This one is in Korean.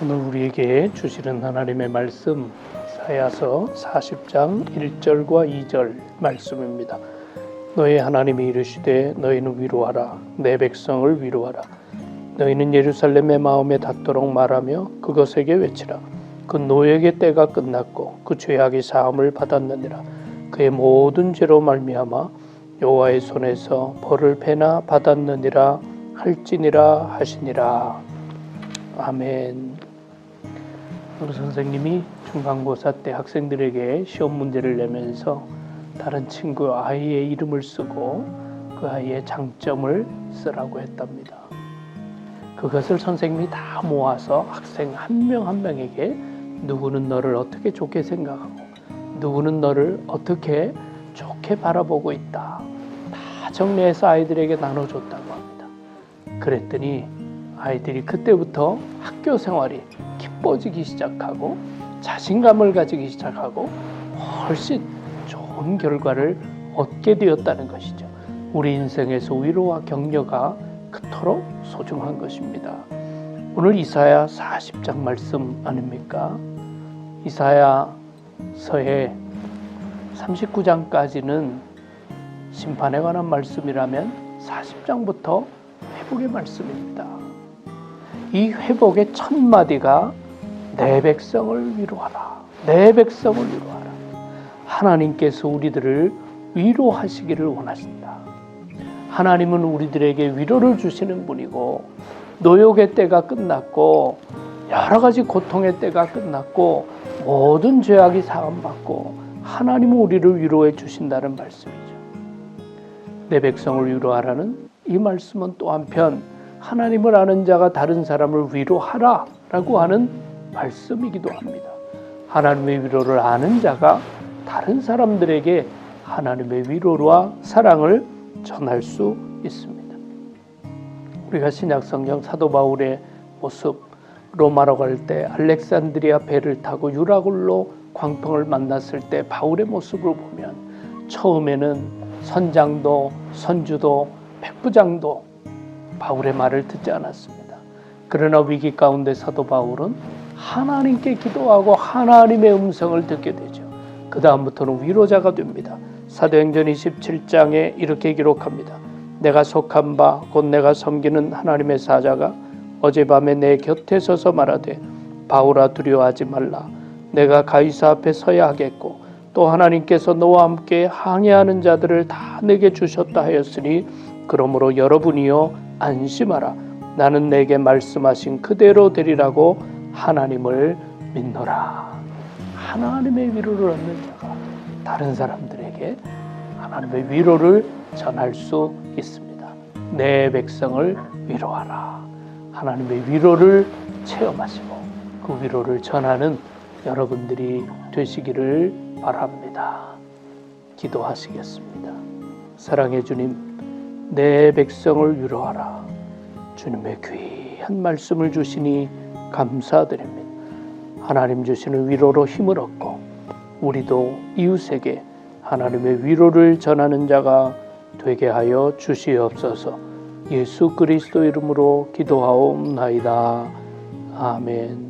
오늘 우리에게 주시는 하나님의 말씀 사야서 40장 1절과 2절 말씀입니다. 너희 하나님이 이르시되 너희는 위로하라. 내 백성을 위로하라. 너희는 예루살렘의 마음에 닿도록 말하며 그것에게 외치라. 그 노예의 때가 끝났고 그 죄악이 사함을 받았느니라. 그의 모든 죄로 말미암아 여호와의 손에서 벌을 패나 받았느니라 할지니라 하시니라. 아멘. 우리 선생님이 중간고사 때 학생들에게 시험 문제를 내면서 다른 친구 아이의 이름을 쓰고 그 아이의 장점을 쓰라고 했답니다. 그것을 선생님이 다 모아서 학생 한 명한 명에게 누구는 너를 어떻게 좋게 생각하고 누구는 너를 어떻게 좋게 바라보고 있다. 다 정리해서 아이들에게 나눠줬다고 합니다. 그랬더니 아이들이 그때부터 학교 생활이 기뻐지기 시작하고 자신감을 가지기 시작하고 훨씬 좋은 결과를 얻게 되었다는 것이죠. 우리 인생에서 위로와 격려가 그토록 소중한 것입니다. 오늘 이사야 40장 말씀 아닙니까? 이사야서의 39장까지는 심판에 관한 말씀이라면 40장부터 회복의 말씀입니다. 이 회복의 첫 마디가 내 백성을 위로하라. 내 백성을 위로하라. 하나님께서 우리들을 위로하시기를 원하신다. 하나님은 우리들에게 위로를 주시는 분이고 노역의 때가 끝났고 여러 가지 고통의 때가 끝났고 모든 죄악이 사함받고 하나님은 우리를 위로해 주신다는 말씀이죠. 내 백성을 위로하라는 이 말씀은 또 한편 하나님을 아는 자가 다른 사람을 위로하라 라고 하는 말씀이기도 합니다. 하나님의 위로를 아는 자가 다른 사람들에게 하나님의 위로와 사랑을 전할 수 있습니다. 우리가 신약 성경 사도 바울의 모습 로마로 갈 때 알렉산드리아 배를 타고 유라굴로 광풍을 만났을 때 바울의 모습을 보면 처음에는 선장도 선주도 백부장도 바울의 말을 듣지 않았습니다. 그러나 위기 가운데 사도 바울은 하나님께 기도하고 하나님의 음성을 듣게 되죠. 그 다음부터는 위로자가 됩니다. 사도행전 27장에 이렇게 기록합니다. 내가 속한 바 곧 내가 섬기는 하나님의 사자가 어젯밤에 내 곁에 서서 말하되 바울아 두려워하지 말라. 내가 가이사 앞에 서야 하겠고 또 하나님께서 너와 함께 항해하는 자들을 다 내게 주셨다 하였으니 그러므로 여러분이여 안심하라. 나는 내게 말씀하신 그대로 되리라고 하나님을 믿노라. 하나님의 위로를 얻는 자가 다른 사람들에게 하나님의 위로를 전할 수 있습니다. 내 백성을 위로하라. 하나님의 위로를 체험하시고 그 위로를 전하는 여러분들이 되시기를 바랍니다. 기도하시겠습니다. 사랑해 주님, 내 백성을 위로하라. 주님의 귀한 말씀을 주시니 감사드립니다. 하나님 주시는 위로로 힘을 얻고 우리도 이웃에게 하나님의 위로를 전하는 자가 되게 하여 주시옵소서. 예수 그리스도 이름으로 기도하옵나이다. 아멘.